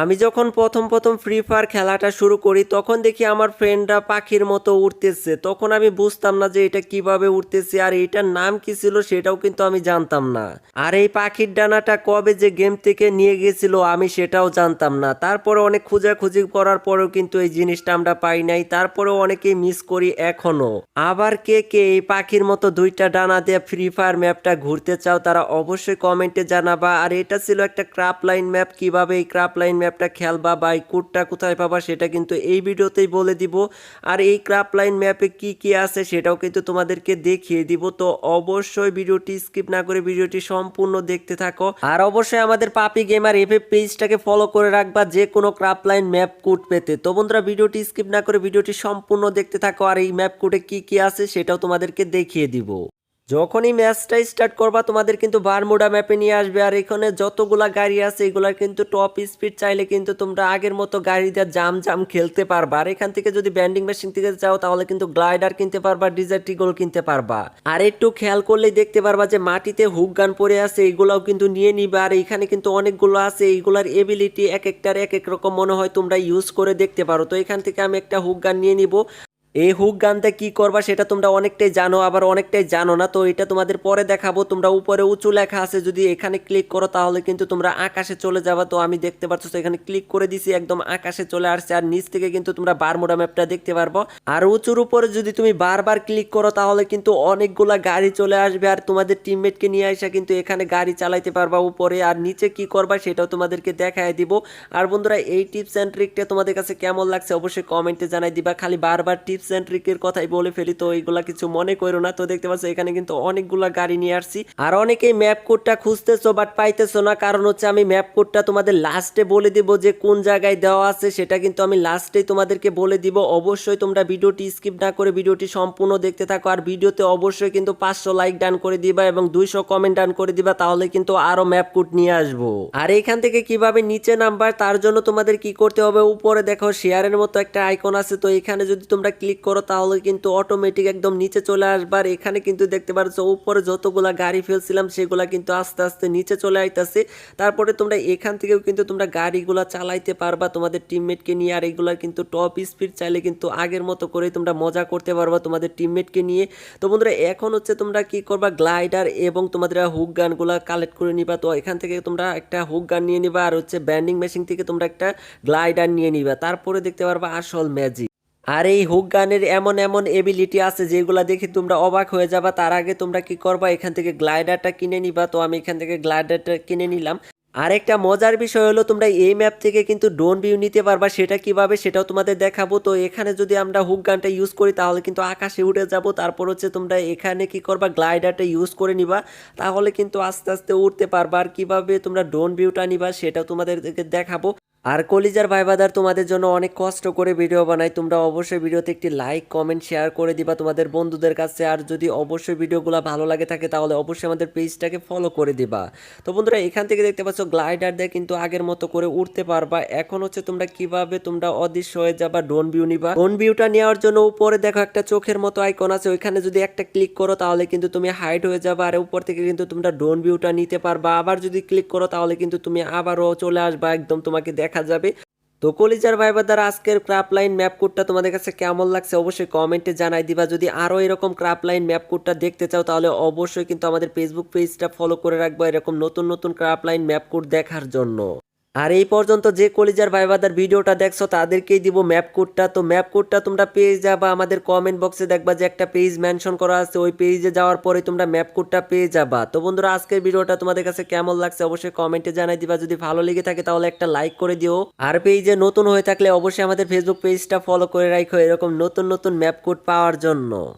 আমি যখন প্রথম প্রথম ফ্রি ফায়ার খেলাটা শুরু করি, তখন দেখি আমার ফ্রেন্ডরা পাখির মতো উঠতেছে তখন আমি বুঝতাম না যে এটা কীভাবে উঠতেছে আর এটার নাম কি ছিল সেটাও কিন্তু আমি জানতাম না। আর এই পাখির ডানাটা কবে যে গেম থেকে নিয়ে গেছিল আমি সেটাও জানতাম না। তারপরে অনেক খোঁজাখুঁজি করার পরেও কিন্তু এই জিনিসটা আমরা পাই নাই। তারপরেও অনেকেই মিস করি এখনও। আবার কে কে এই পাখির মতো দুইটা ডানা দিয়ে ফ্রি ফায়ার ম্যাপটা ঘুরতে চাও, তারা অবশ্যই কমেন্টে জানাবা। আর এটা ছিল একটা ক্রাপ লাইন ম্যাপ কীভাবে এই ক্রাপ লাইন ম্যাপটা খেলবা বা এই কোডটা কোথায় পাবা সেটা কিন্তু এই ভিডিওতেই বলে দিব। আর এই ক্রাপ লাইন ম্যাপে কি কি আছে সেটাও কিন্তু তোমাদেরকে দেখিয়ে দিব। তো অবশ্যই ভিডিওটি স্কিপ না করে ভিডিওটি সম্পূর্ণ দেখতে থাকো। আর অবশ্যই আমাদের পাপি গেমার এফএ পেজটাকে ফলো করে রাখবা যে কোনো ক্রাপ লাইন ম্যাপ কোড পেতে। তো বন্ধুরা, ভিডিওটি স্কিপ না করে ভিডিওটি সম্পূর্ণ দেখতে থাকো। আর এই ম্যাপ কোডে কি কি আছে সেটাও তোমাদেরকে দেখিয়ে দিব। যখনই ম্যাচটা স্টার্ট করবা, তোমাদের কিন্তু বারমুডা ম্যাপে নিয়ে আসবে। আর এখানে যতগুলা গাড়ি আছে এগুলার কিন্তু টপ স্পিড চাইলে কিন্তু তোমরা আগের মতো গাড়ি দিয়ে জাম জাম খেলতে পারবা। আর এখান থেকে যদি ব্যান্ডিং মেশিন থেকে যাও, তাহলে কিন্তু গ্লাইডার কিনতে পারবা ডিজার্টিগোল কিনতে পারবা। আর একটু খেয়াল করলেই দেখতে পারবা যে মাটিতে হুক গান পড়ে আছে এইগুলাও কিন্তু নিয়ে নিবা। আর এখানে কিন্তু অনেকগুলো আছে এইগুলার এবিলিটি এক একটার এক এক রকম মনে হয় তোমরা ইউজ করে দেখতে পারো। তো এখান থেকে আমি একটা হুক গান নিয়ে নিব। এই হুক গানতে কি করবা সেটা তোমরা অনেকটাই জানো, আবার অনেকটাই জানো না, তো এটা তোমাদের পরে দেখাবো। তোমরা উপরে উঁচু লেখা আছে, যদি এখানে ক্লিক করো তাহলে কিন্তু তোমরা আকাশে চলে যাবা। তো আমি দেখতে পাচ্ছ, তো এখানে ক্লিক করে দিছি, একদম আকাশে চলে আসছে, আর নিচ থেকে কিন্তু তোমরা বারমোডা ম্যাপটা দেখতে পারব। আর উঁচুর উপরে যদি তুমি বারবার ক্লিক করো তাহলে কিন্তু অনেকগুলা গাড়ি চলে আসবে, আর তোমাদের টিমমেটকে নিয়ে আসা কিন্তু এখানে গাড়ি চালাইতে পারবা উপরে। আর নিচে কি করবা সেটাও তোমাদেরকে দেখায় দিব। আর বন্ধুরা, এই টিপস অ্যান্ড ট্রিকটা তোমাদের কাছে কেমন লাগছে অবশ্যই কমেন্টে জানাই দিবা। খালি বারবার টিপস অ্যান্ড ট্রিকের কথাই বলে ফেলি, তো এইগুলা কিছু মনে করো না। তো দেখতে পাচ্ছ, এখানে কিন্তু অনেকগুলা গাড়ি নিয়ে আসছি। আর অনেকেই ম্যাপ কোডটা খুঁজতেছো বাট পাইতেছো না। কারণ হচ্ছে আমি ম্যাপ কোডটা তোমাদের লাস্টে বলে দিব যে কোন জায়গায় দেওয়া আছে, সেটা কিন্তু আমি লাস্টেই তোমাদেরকে বলে দিব। অবশ্যই তোমরা ভিডিওটি স্কিপ না করে ভিডিওটি সম্পূর্ণ দেখতে থাকো। আর ভিডিওতে অবশ্যই কিন্তু পাঁচশো লাইক ডান করে দিবা এবং দুইশো কমেন্ট ডান করে দিবা, তাহলে কিন্তু আরও ম্যাপ কোড নিয়ে আসব। আর এখান থেকে কীভাবে নিচে নাম্বার তার জন্য তোমাদের কি করতে হবে? উপরে দেখো শেয়ারের মতো একটা আইকন আছে। তো এখানে যদি তোমরা ক্লিক করো তাহলে কিন্তু অটোমেটিক একদম নিচে চলে আসবার। এখানে কিন্তু দেখতে পাচ্ছ উপরে যতগুলা গাড়ি ফেলছিলাম সেগুলা কিন্তু আস্তে আস্তে নিচে চলে আইতাছে। তারপরে তোমরা এখান থেকেও কিন্তু তোমরা গাড়িগুলা চালাইতে পারবা, তোমাদের টিমমেটকে নিয়ে। আর এগুলা কিন্তু টপ স্পিড চাইলে কিন্তু আগের মতো করে তোমরা মজা করতে পারবা তোমাদের টিমমেটকে নিয়ে। তো বন্ধুরা, এখন হচ্ছে তোমরা কি করবা? গ্লাইডার এবং তোমাদের হুক গানগুলা কালেক্ট করে নিবা। তো এখান থেকে তোমরা একটা হুক গান নিয়ে নিবা আর হচ্ছে ব্যান্ডিং মেশিন থেকে তোমরা একটা গ্লাইডার নিয়ে নিবা। তারপরে দেখতে পারবা আসল ম্যাজিক আর এই হুক গানের এমন এমন এবিলিটি আছে যেগুলা দেখে তোমরা অবাক হয়ে যাবা। তার আগে তোমরা কি করবা? এখান থেকে গ্লাইডারটা কিনে নিবা। তো আমি এখান থেকে গ্লাইডারটা কিনে নিলাম। আর একটা মজার বিষয় হলো, তোমরা এই ম্যাপ থেকে কিন্তু ডোন ভিউ নিতে পারবা। সেটা কীভাবে? সেটাও তোমাদের দেখাবো। তো এখানে যদি আমরা হুক গানটা ইউজ করি, তাহলে কিন্তু আকাশে উঠে যাব। তারপর হচ্ছে তোমরা এখানে কি করবা? গ্লাইডারটা ইউজ করে নিবা। তাহলে কিন্তু আস্তে আস্তে উঠতে পারবা। আর কীভাবে তোমরা ড্রোন ভিউটা নিবা, সেটাও তোমাদেরকে দেখাবো। আর কলিজার ভাইবাদার তোমাদের জন্য অনেক কষ্ট করে ভিডিও বানাই। তোমরা অবশ্যই ভিডিওতে একটি লাইক কমেন্ট শেয়ার করে দিবা তোমাদের বন্ধুদের কাছে। আর যদি অবশ্যই ভিডিওগুলো ভালো লাগে থাকে, তাহলে অবশ্যই আমাদের পেজটাকে ফলো করে দিবা। তো বন্ধুরা, এখান থেকে দেখতে পাচ্ছ গ্লাইডার দিয়ে কিন্তু আগের মতো করে উঠতে পারবা। এখন হচ্ছে তোমরা কীভাবে তোমরা অদৃশ্য হয়ে যাবা ড্রোন ভিউ নিবা। ড্রোন ভিউটা নেওয়ার জন্য উপরে দেখো একটা চোখের মতো আইকন আছে। ওইখানে যদি একটা ক্লিক করো, তাহলে কিন্তু তুমি হাইড হয়ে যাবা। আর উপর থেকে কিন্তু তোমরা ড্রোন ভিউটা নিতে পারবা। আবার যদি ক্লিক করো, তাহলে কিন্তু তুমি আবারও চলে আসবা। একদম তোমাকে দেখা যাবে। তো কলিজার ভাইবার দ্বারা আজকের ক্রাপ লাইন ম্যাপ কোডটা তোমাদের কাছে কেমন লাগছে অবশ্যই কমেন্টে জানাই দিবা। যদি আরও এরকম ক্রাপ লাইন ম্যাপ কোডটা দেখতে চাও তাহলে অবশ্যই কিন্তু আমাদের ফেসবুক পেজটা ফলো করে রাখব এরকম নতুন নতুন ক্রাপ লাইন ম্যাপ কোড দেখার জন্য। আর এই পর্যন্ত যে কলিজার ভাইবাদার ভিডিওটা দেখছ, তাদেরকেই দিব ম্যাপ কোডটা তো ম্যাপ কোডটা তোমরা পেয়ে যাবা, আমাদের কমেন্ট বক্সে দেখবা যে একটা পেজ মেনশন করা আছে, ওই পেজে যাওয়ার পরে তোমরা ম্যাপ কোডটা পেয়ে যাবা। তো বন্ধুরা, আজকের ভিডিওটা তোমাদের কাছে কেমন লাগছে অবশ্যই কমেন্টে জানাই দিবা। যদি ভালো লেগে থাকে তাহলে একটা লাইক করে দিও। আর পেজে নতুন হয়ে থাকলে অবশ্যই আমাদের ফেসবুক পেজটা ফলো করে রাখো এরকম নতুন নতুন ম্যাপ কোড পাওয়ার জন্য।